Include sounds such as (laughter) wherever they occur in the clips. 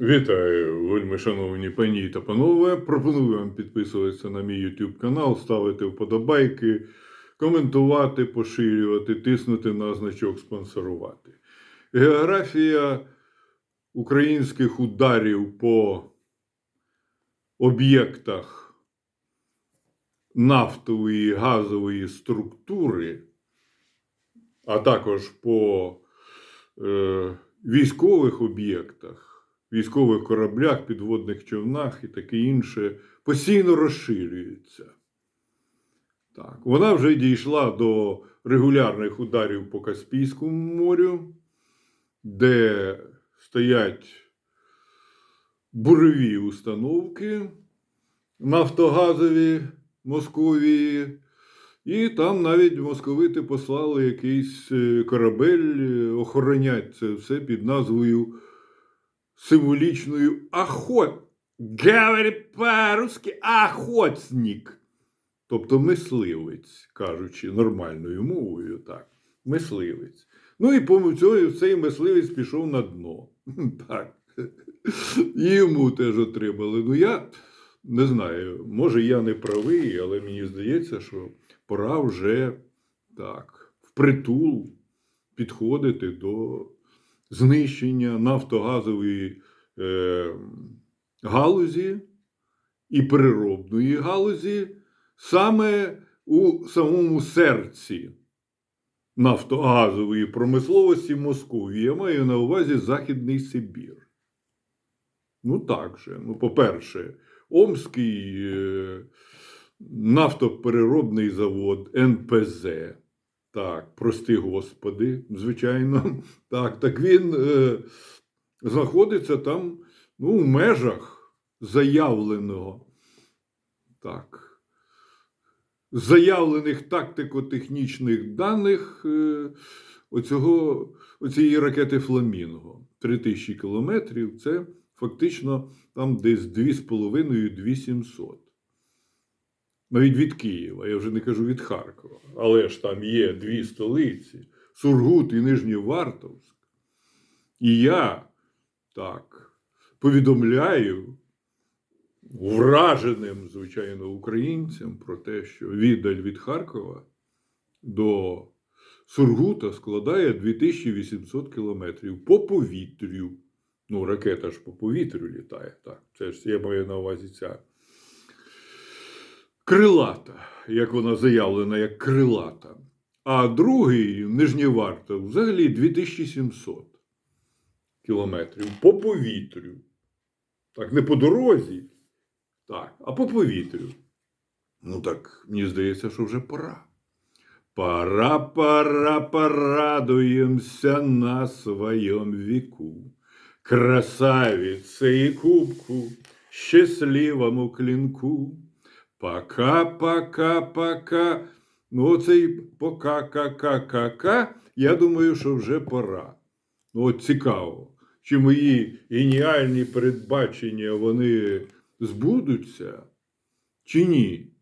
Вітаю, вельми шановні пані та панове. Пропоную вам підписуватися на мій YouTube канал, ставити вподобайки, коментувати, поширювати, тиснути на значок спонсорувати. Географія українських ударів по об'єктах нафтової і газової структури, а також по е, військових об'єктах, військових кораблях, підводних човнах і таке інше, постійно розширюється. Так, вона вже дійшла до регулярних ударів по Каспійському морю, де стоять бурові установки нафтогазові Московії. І там навіть московити послали якийсь е, корабель е, охоронять це все під назвою символічною Ахот. Говори по-русски охотник. Тобто мисливець, кажучи нормальною мовою, так. Мисливець. Ну і по цей мисливець пішов на дно. (laughs) Так. І йому теж отримали. Ну я не знаю, може я не правий, але мені здається, що пора вже так, впритул підходити до знищення нафтогазової е, галузі і переробної галузі саме у самому серці нафтогазової промисловості Московії. Я маю на увазі Західний Сибір. Ну так же. Ну, по-перше, Омський е, нафтопереробний завод НПЗ. Так, прости господи, звичайно. (laughs) Так, так він е, знаходиться там ну, в межах заявленого. Так. Заявлених тактико-технічних даних е, оцього, оцієї ракети Фламінго. 3000 кілометрів це фактично там десь 2,5-2700. Навіть від Києва, я вже не кажу від Харкова. Але ж там є дві столиці: Сургут і Нижньовартовськ. І я так повідомляю враженим, звичайно, українцям про те, що віддаль від Харкова до Сургута складає 2800 кілометрів по повітрю. Ну, ракета ж по повітрю літає. Так, це ж я маю на увазі ця крилата, як вона заявлена, як крилата. А другий Нижнєвартов взагалі 2700 кілометрів по повітрю. Так, не по дорозі, так, а по повітрю. Ну так, мені здається, що вже пора. Пора, пора, порадуемся на своем веку. Красавице и кубку, счастливому клинку. Пока, пока, пока. Ну, оцей пока, ка, ка, ка, я думаю, що вже пора. Ну, от цікаво, чи мої геніальні передбачення вони збудуться, чи ні?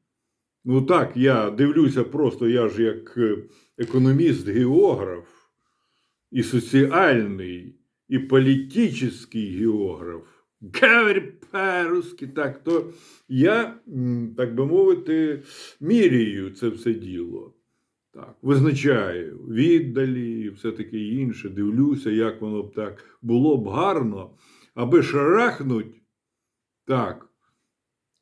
Ну так, я дивлюся просто, я ж як е, економіст, географ, і соціальний, і політичний географ. Говори по-русски, так, то я, так би мовити, міряю це все діло. Так, визначаю віддалі і все таке інше, дивлюся, як воно б так було б гарно, аби шарахнуть, так,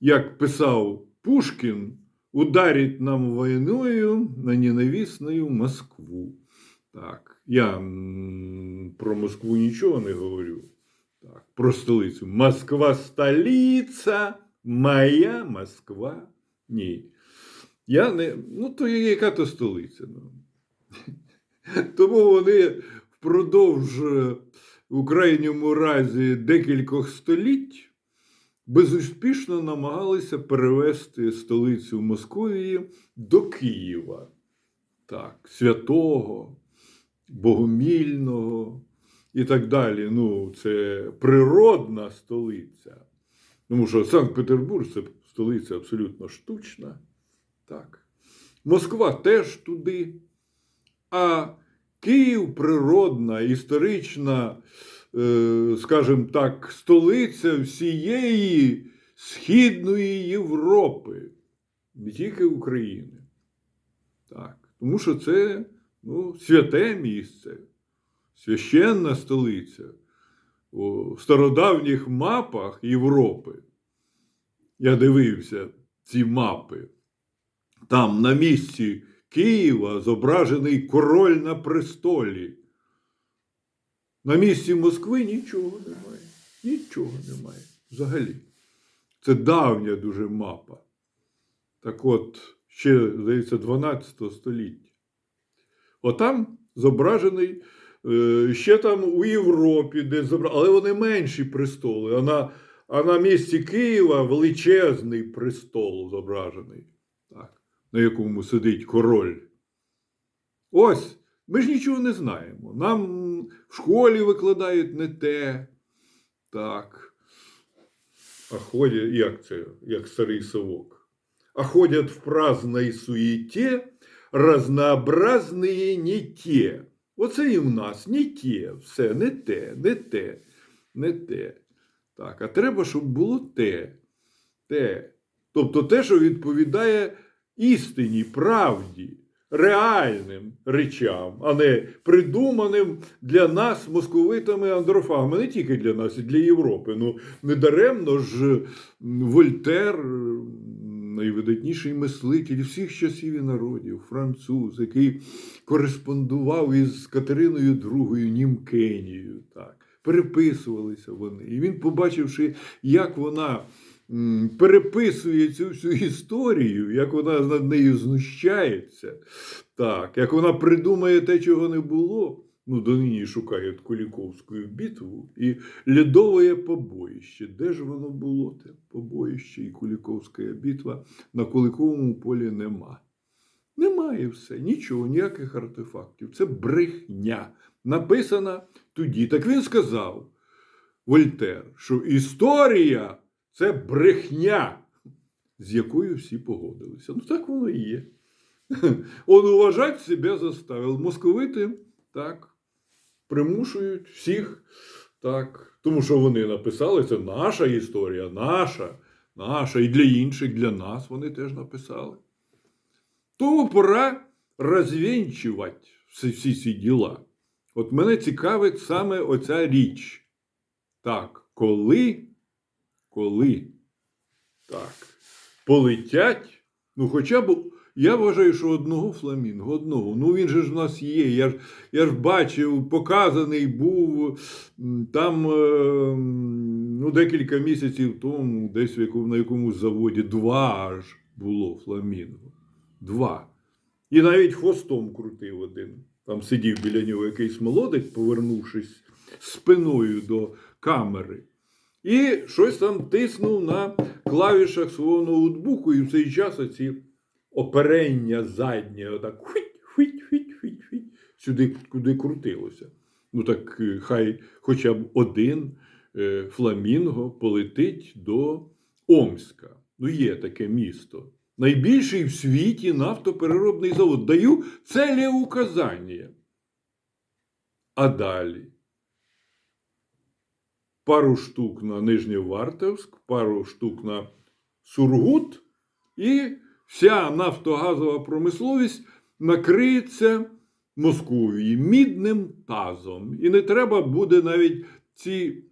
як писав Пушкін, ударить нам войною на ненависную Москву. Так, я про Москву нічого не говорю. Так, про столицю. Москва столиця, моя Москва. Ні. Я не. Ну, то яка то столиця? Ну. (laughs) Тому вони впродовж е, у крайньому разі декількох століть безуспішно намагалися перевести столицю Московії до Києва. Так, святого, богомільного і так далі. Ну, це природна столиця. Тому що Санкт-Петербург це столиця абсолютно штучна. Так. Москва теж туди. А Київ природна, історична е, скажімо так, столиця всієї Східної Європи, не тільки України. Так. Тому що це ну, святе місце, священна столиця. У стародавніх мапах Європи. Я дивився ці мапи. Там на місці Києва зображений король на престолі. На місці Москви нічого немає. Нічого немає взагалі. Це давня дуже мапа. Так от, ще, здається, 12 століття. Отам зображений ще там у Європі, де зобра... але вони менші престоли. А на, а на місці Києва величезний престол зображений, так, на якому сидить король. Ось, ми ж нічого не знаємо. Нам в школі викладають не те. Так. А ходять, як це, як старий совок. А ходять в праздной суете разнообразные не те. Оце і в нас не те, все, не те, не те, не те. Так, а треба, щоб було те, те. Тобто те, що відповідає істині, правді, реальним речам, а не придуманим для нас московитами андрофагами, не тільки для нас, і для Європи. Ну, недаремно ж Вольтер, найвидатніший мислитель всіх часів і народів, француз, який кореспондував із Катериною II Німкенією. Так. Переписувалися вони. І він, побачивши, як вона переписує цю всю історію, як вона над нею знущається, так, як вона придумає те, чого не було. Ну, донині шукають Куліковську битву і льодове побоїще. Де ж воно було, те побоїще і Куліковська битва на Куликовому полі нема. Немає все, нічого, ніяких артефактів. Це брехня. Написана тоді. Так він сказав, Вольтер, що історія це брехня, з якою всі погодилися. Ну так воно і є. (laughs) Он уважать себе заставив. Московити так примушують всіх так. Тому що вони написали, це наша історія, наша, наша, і для інших, для нас вони теж написали. Тому пора розвінчувати всі, всі ці діла. От мене цікавить саме оця річ. Так, коли, коли так, полетять, ну хоча б, я вважаю, що одного фламінго, одного. Ну він же ж в нас є. Я ж, я ж бачив, показаний був там е, ну, декілька місяців тому, десь в якому, на якомусь заводі, два аж було фламінго. Два. І навіть хвостом крутив один. Там сидів біля нього якийсь молодець, повернувшись спиною до камери. І щось там тиснув на клавішах свого ноутбуку, і в цей час оці оперення заднє, хвить, хвить, сюди, куди крутилося. Ну так е, хай хоча б один е, фламінго полетить до Омська. Ну, є таке місто. Найбільший в світі нафтопереробний завод. Даю целі указання. А далі пару штук на Нижнєвартовськ, пару штук на Сургут, і вся нафтогазова промисловість накриється Московії мідним тазом. І не треба буде навіть ці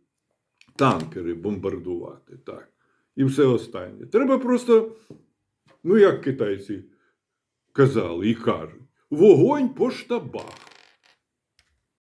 танкери бомбардувати. Так. І все останнє. Треба просто, ну як китайці казали і кажуть, вогонь по штабах.